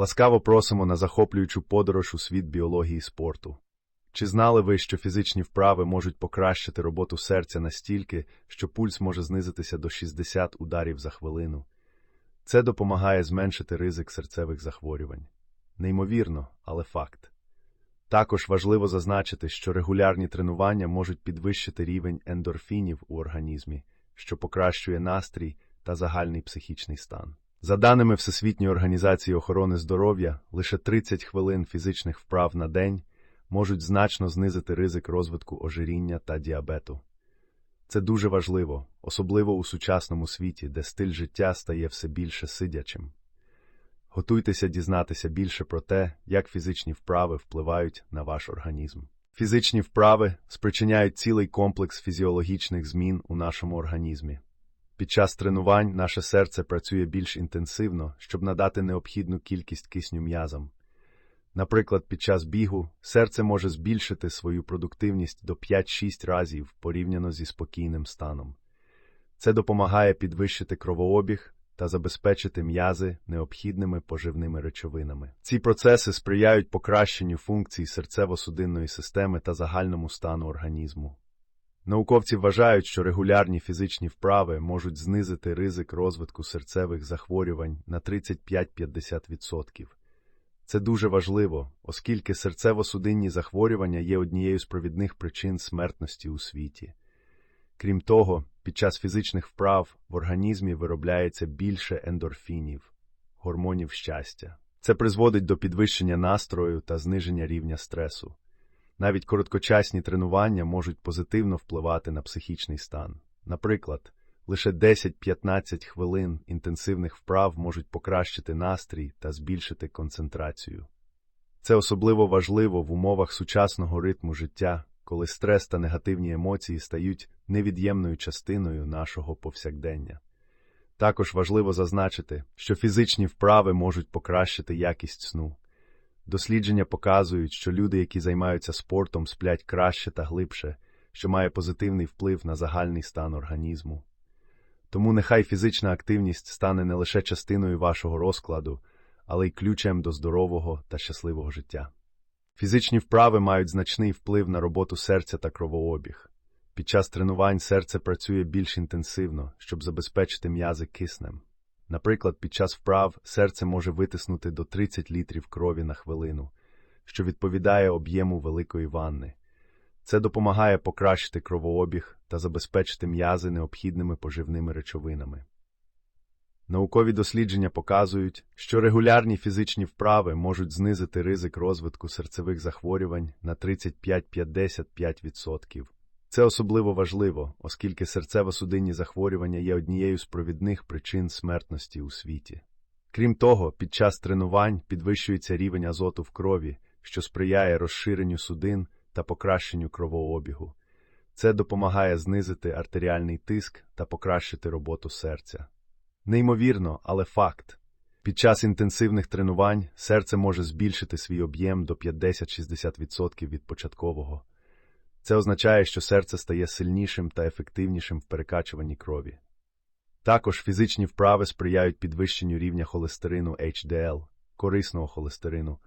Ласкаво просимо на захоплюючу подорож у світ біології спорту. Чи знали ви, що фізичні вправи можуть покращити роботу серця настільки, що пульс може знизитися до 60 ударів за хвилину? Це допомагає зменшити ризик серцевих захворювань. Неймовірно, але факт. Також важливо зазначити, що регулярні тренування можуть підвищити рівень ендорфінів у організмі, що покращує настрій та загальний психічний стан. За даними Всесвітньої організації охорони здоров'я, лише 30 хвилин фізичних вправ на день можуть значно знизити ризик розвитку ожиріння та діабету. Це дуже важливо, особливо у сучасному світі, де стиль життя стає все більше сидячим. Готуйтеся дізнатися більше про те, як фізичні вправи впливають на ваш організм. Фізичні вправи спричиняють цілий комплекс фізіологічних змін у нашому організмі. Під час тренувань наше серце працює більш інтенсивно, щоб надати необхідну кількість кисню м'язам. Наприклад, під час бігу серце може збільшити свою продуктивність до 5-6 разів порівняно зі спокійним станом. Це допомагає підвищити кровообіг та забезпечити м'язи необхідними поживними речовинами. Ці процеси сприяють покращенню функцій серцево-судинної системи та загальному стану організму. Науковці вважають, що регулярні фізичні вправи можуть знизити ризик розвитку серцевих захворювань на 35-50%. Це дуже важливо, оскільки серцево-судинні захворювання є однією з провідних причин смертності у світі. Крім того, під час фізичних вправ в організмі виробляється більше ендорфінів, гормонів щастя. Це призводить до підвищення настрою та зниження рівня стресу. Навіть короткочасні тренування можуть позитивно впливати на психічний стан. Наприклад, лише 10-15 хвилин інтенсивних вправ можуть покращити настрій та збільшити концентрацію. Це особливо важливо в умовах сучасного ритму життя, коли стрес та негативні емоції стають невід'ємною частиною нашого повсякдення. Також важливо зазначити, що фізичні вправи можуть покращити якість сну. Дослідження показують, що люди, які займаються спортом, сплять краще та глибше, що має позитивний вплив на загальний стан організму. Тому нехай фізична активність стане не лише частиною вашого розкладу, але й ключем до здорового та щасливого життя. Фізичні вправи мають значний вплив на роботу серця та кровообіг. Під час тренувань серце працює більш інтенсивно, щоб забезпечити м'язи киснем. Наприклад, під час вправ серце може витиснути до 30 літрів крові на хвилину, що відповідає об'єму великої ванни. Це допомагає покращити кровообіг та забезпечити м'язи необхідними поживними речовинами. Наукові дослідження показують, що регулярні фізичні вправи можуть знизити ризик розвитку серцевих захворювань на 35-55%. Це особливо важливо, оскільки серцево-судинні захворювання є однією з провідних причин смертності у світі. Крім того, під час тренувань підвищується рівень азоту в крові, що сприяє розширенню судин та покращенню кровообігу. Це допомагає знизити артеріальний тиск та покращити роботу серця. Неймовірно, але факт. Під час інтенсивних тренувань серце може збільшити свій об'єм до 50-60% від початкового. Це означає, що серце стає сильнішим та ефективнішим в перекачуванні крові. Також фізичні вправи сприяють підвищенню рівня холестерину HDL, корисного холестерину,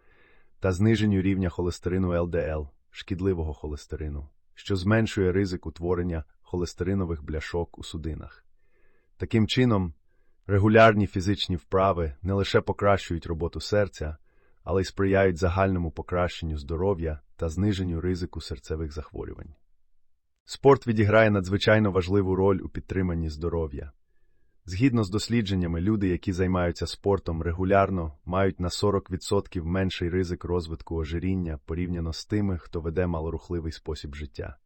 та зниженню рівня холестерину LDL, шкідливого холестерину, що зменшує ризик утворення холестеринових бляшок у судинах. Таким чином, регулярні фізичні вправи не лише покращують роботу серця, але й сприяють загальному покращенню здоров'я та зниженню ризику серцевих захворювань. Спорт відіграє надзвичайно важливу роль у підтриманні здоров'я. Згідно з дослідженнями, люди, які займаються спортом регулярно, мають на 40% менший ризик розвитку ожиріння порівняно з тими, хто веде малорухливий спосіб життя.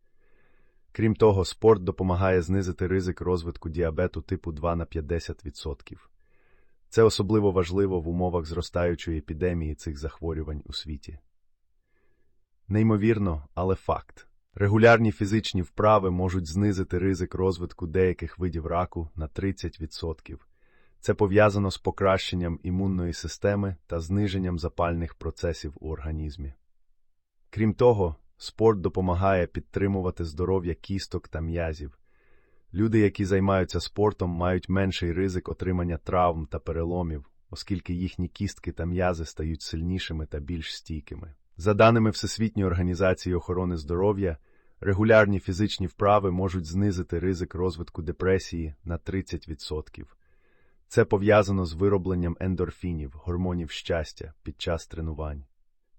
Крім того, спорт допомагає знизити ризик розвитку діабету типу 2 на 50%. Це особливо важливо в умовах зростаючої епідемії цих захворювань у світі. Неймовірно, але факт. Регулярні фізичні вправи можуть знизити ризик розвитку деяких видів раку на 30%. Це пов'язано з покращенням імунної системи та зниженням запальних процесів у організмі. Крім того, спорт допомагає підтримувати здоров'я кісток та м'язів. Люди, які займаються спортом, мають менший ризик отримання травм та переломів, оскільки їхні кістки та м'язи стають сильнішими та більш стійкими. За даними Всесвітньої організації охорони здоров'я, регулярні фізичні вправи можуть знизити ризик розвитку депресії на 30%. Це пов'язано з виробленням ендорфінів, гормонів щастя під час тренувань.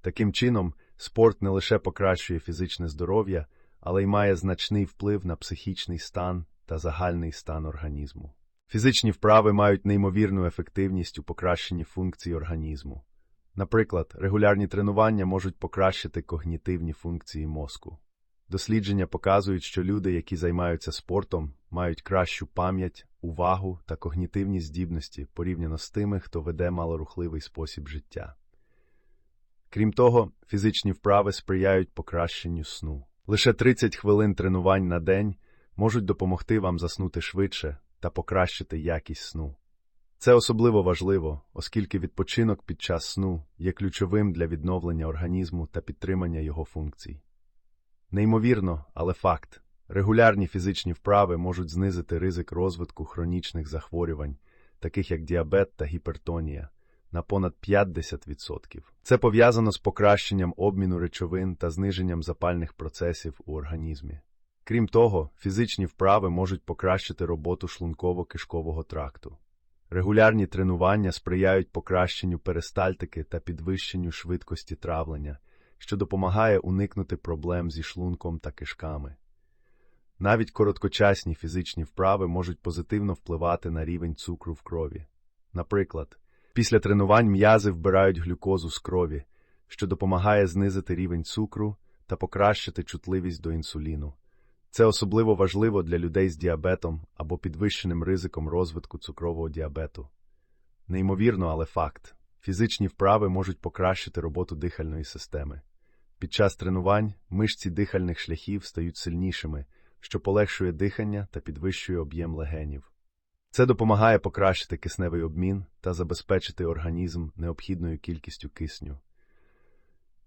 Таким чином, спорт не лише покращує фізичне здоров'я, але й має значний вплив на психічний стан та загальний стан організму. Фізичні вправи мають неймовірну ефективність у покращенні функцій організму. Наприклад, регулярні тренування можуть покращити когнітивні функції мозку. Дослідження показують, що люди, які займаються спортом, мають кращу пам'ять, увагу та когнітивні здібності порівняно з тими, хто веде малорухливий спосіб життя. Крім того, фізичні вправи сприяють покращенню сну. Лише 30 хвилин тренувань на день можуть допомогти вам заснути швидше та покращити якість сну. Це особливо важливо, оскільки відпочинок під час сну є ключовим для відновлення організму та підтримання його функцій. Неймовірно, але факт регулярні фізичні вправи можуть знизити ризик розвитку хронічних захворювань, таких як діабет та гіпертонія, на понад 50%. Це пов'язано з покращенням обміну речовин та зниженням запальних процесів у організмі. Крім того, фізичні вправи можуть покращити роботу шлунково-кишкового тракту. Регулярні тренування сприяють покращенню перистальтики та підвищенню швидкості травлення, що допомагає уникнути проблем зі шлунком та кишками. Навіть короткочасні фізичні вправи можуть позитивно впливати на рівень цукру в крові. Наприклад, після тренувань м'язи вбирають глюкозу з крові, що допомагає знизити рівень цукру та покращити чутливість до інсуліну. Це особливо важливо для людей з діабетом або підвищеним ризиком розвитку цукрового діабету. Неймовірно, але факт фізичні вправи можуть покращити роботу дихальної системи. Під час тренувань мишці дихальних шляхів стають сильнішими, що полегшує дихання та підвищує об'єм легенів. Це допомагає покращити кисневий обмін та забезпечити організм необхідною кількістю кисню.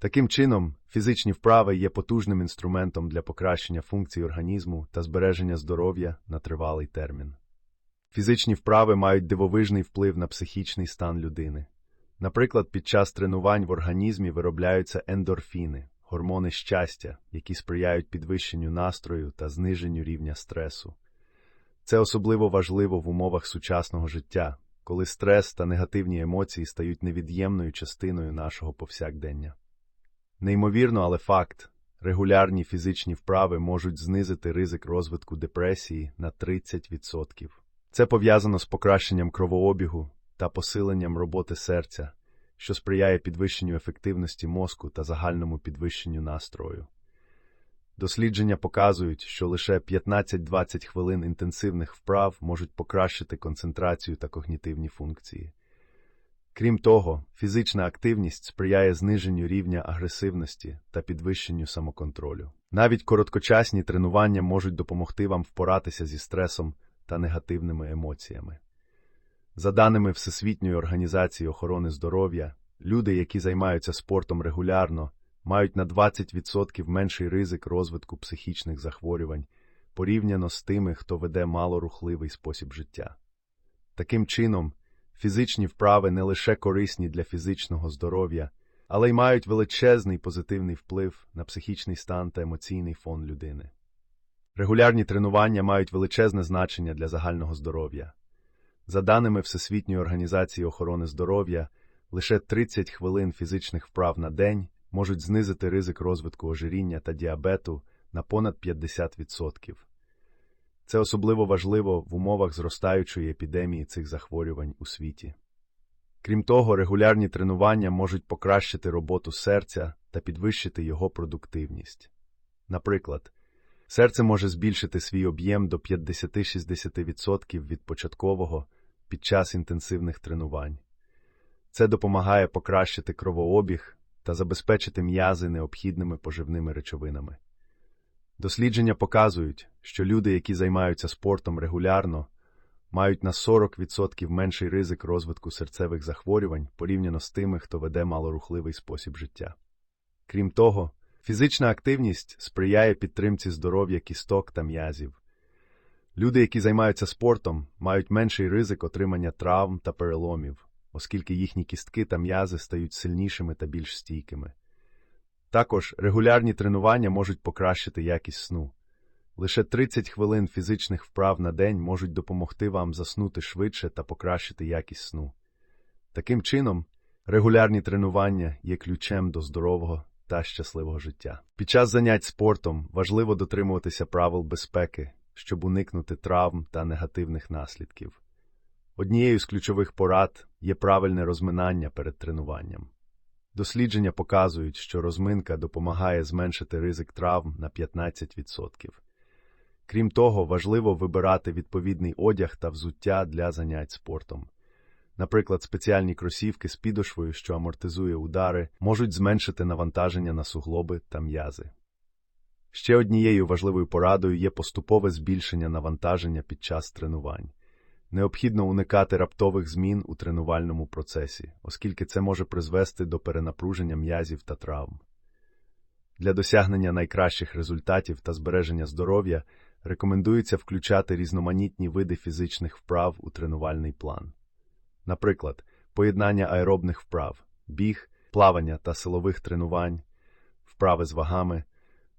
Таким чином, фізичні вправи є потужним інструментом для покращення функцій організму та збереження здоров'я на тривалий термін. Фізичні вправи мають дивовижний вплив на психічний стан людини. Наприклад, під час тренувань в організмі виробляються ендорфіни, гормони щастя, які сприяють підвищенню настрою та зниженню рівня стресу. Це особливо важливо в умовах сучасного життя, коли стрес та негативні емоції стають невід'ємною частиною нашого повсякдення. Неймовірно, але факт регулярні фізичні вправи можуть знизити ризик розвитку депресії на 30%. Це пов'язано з покращенням кровообігу та посиленням роботи серця, що сприяє підвищенню ефективності мозку та загальному підвищенню настрою. Дослідження показують, що лише 15-20 хвилин інтенсивних вправ можуть покращити концентрацію та когнітивні функції. Крім того, фізична активність сприяє зниженню рівня агресивності та підвищенню самоконтролю. Навіть короткочасні тренування можуть допомогти вам впоратися зі стресом та негативними емоціями. За даними Всесвітньої організації охорони здоров'я, люди, які займаються спортом регулярно, мають на 20% менший ризик розвитку психічних захворювань порівняно з тими, хто веде малорухливий спосіб життя. Таким чином, фізичні вправи не лише корисні для фізичного здоров'я, але й мають величезний позитивний вплив на психічний стан та емоційний фон людини. Регулярні тренування мають величезне значення для загального здоров'я. За даними Всесвітньої організації охорони здоров'я, лише 30 хвилин фізичних вправ на день можуть знизити ризик розвитку ожиріння та діабету на понад 50%. Це особливо важливо в умовах зростаючої епідемії цих захворювань у світі. Крім того, регулярні тренування можуть покращити роботу серця та підвищити його продуктивність. Наприклад, серце може збільшити свій об'єм до 50-60% від початкового під час інтенсивних тренувань. Це допомагає покращити кровообіг та забезпечити м'язи необхідними поживними речовинами. Дослідження показують, що люди, які займаються спортом регулярно, мають на 40% менший ризик розвитку серцевих захворювань порівняно з тими, хто веде малорухливий спосіб життя. Крім того, фізична активність сприяє підтримці здоров'я кісток та м'язів, Люди, які займаються спортом, мають менший ризик отримання травм та переломів, оскільки їхні кістки та м'язи стають сильнішими та більш стійкими. Також регулярні тренування можуть покращити якість сну. Лише 30 хвилин фізичних вправ на день можуть допомогти вам заснути швидше та покращити якість сну. Таким чином, регулярні тренування є ключем до здорового та щасливого життя. Під час занять спортом важливо дотримуватися правил безпеки, щоб уникнути травм та негативних наслідків. Однією з ключових порад є правильне розминання перед тренуванням. Дослідження показують, що розминка допомагає зменшити ризик травм на 15%. Крім того, важливо вибирати відповідний одяг та взуття для занять спортом. Наприклад, спеціальні кросівки з підошвою, що амортизує удари, можуть зменшити навантаження на суглоби та м'язи. Ще однією важливою порадою є поступове збільшення навантаження під час тренувань. Необхідно уникати раптових змін у тренувальному процесі, оскільки це може призвести до перенапруження м'язів та травм. Для досягнення найкращих результатів та збереження здоров'я рекомендується включати різноманітні види фізичних вправ у тренувальний план. Наприклад, поєднання аеробних вправ, біг, плавання та силових тренувань, вправи з вагами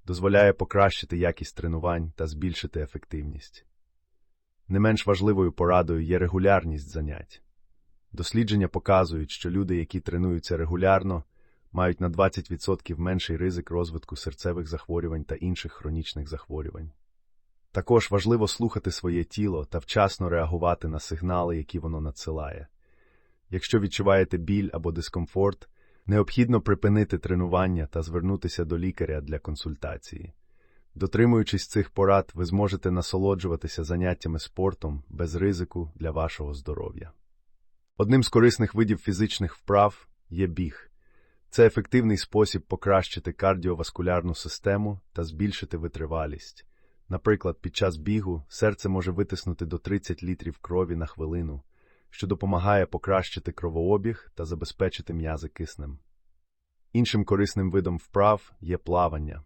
дозволяє покращити якість тренувань та збільшити ефективність. Не менш важливою порадою є регулярність занять. Дослідження показують, що люди, які тренуються регулярно, мають на 20% менший ризик розвитку серцевих захворювань та інших хронічних захворювань. Також важливо слухати своє тіло та вчасно реагувати на сигнали, які воно надсилає. Якщо відчуваєте біль або дискомфорт, необхідно припинити тренування та звернутися до лікаря для консультації. Дотримуючись цих порад, ви зможете насолоджуватися заняттями спортом без ризику для вашого здоров'я. Одним з корисних видів фізичних вправ є біг. Це ефективний спосіб покращити кардіоваскулярну систему та збільшити витривалість. Наприклад, під час бігу серце може витиснути до 30 літрів крові на хвилину, що допомагає покращити кровообіг та забезпечити м'язи киснем. Іншим корисним видом вправ є плавання.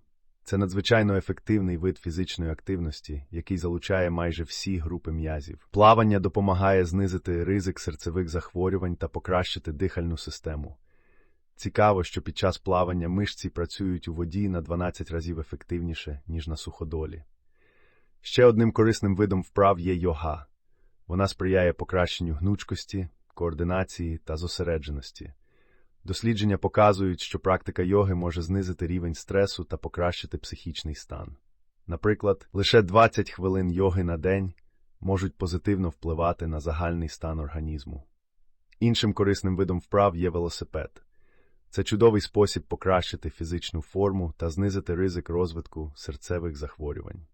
Це надзвичайно ефективний вид фізичної активності, який залучає майже всі групи м'язів. Плавання допомагає знизити ризик серцевих захворювань та покращити дихальну систему. Цікаво, що під час плавання мишці працюють у воді на 12 разів ефективніше, ніж на суходолі. Ще одним корисним видом вправ є йога. Вона сприяє покращенню гнучкості, координації та зосередженості. Дослідження показують, що практика йоги може знизити рівень стресу та покращити психічний стан. Наприклад, лише 20 хвилин йоги на день можуть позитивно впливати на загальний стан організму. Іншим корисним видом вправ є велосипед. Це чудовий спосіб покращити фізичну форму та знизити ризик розвитку серцевих захворювань.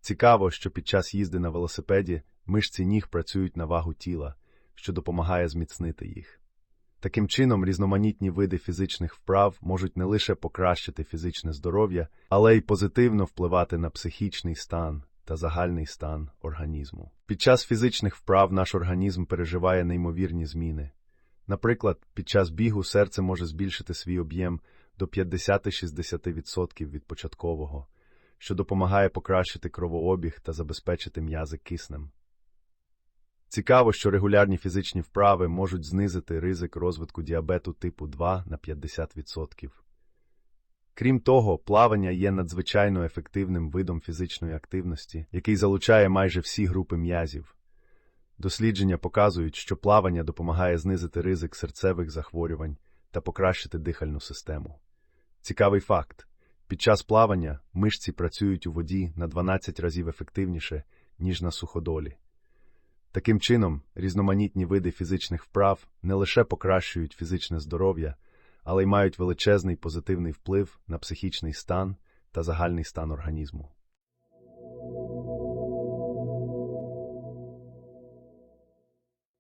Цікаво, що під час їзди на велосипеді мишці ніг працюють на вагу тіла, що допомагає зміцнити їх. Таким чином, різноманітні види фізичних вправ можуть не лише покращити фізичне здоров'я, але й позитивно впливати на психічний стан та загальний стан організму. Під час фізичних вправ наш організм переживає неймовірні зміни. Наприклад, під час бігу серце може збільшити свій об'єм до 50-60% від початкового, що допомагає покращити кровообіг та забезпечити м'язи киснем. Цікаво, що регулярні фізичні вправи можуть знизити ризик розвитку діабету типу 2 на 50%. Крім того, плавання є надзвичайно ефективним видом фізичної активності, який залучає майже всі групи м'язів. Дослідження показують, що плавання допомагає знизити ризик серцевих захворювань та покращити дихальну систему. Цікавий факт: під час плавання мишці працюють у воді на 12 разів ефективніше, ніж на суходолі. Таким чином, різноманітні види фізичних вправ не лише покращують фізичне здоров'я, але й мають величезний позитивний вплив на психічний стан та загальний стан організму.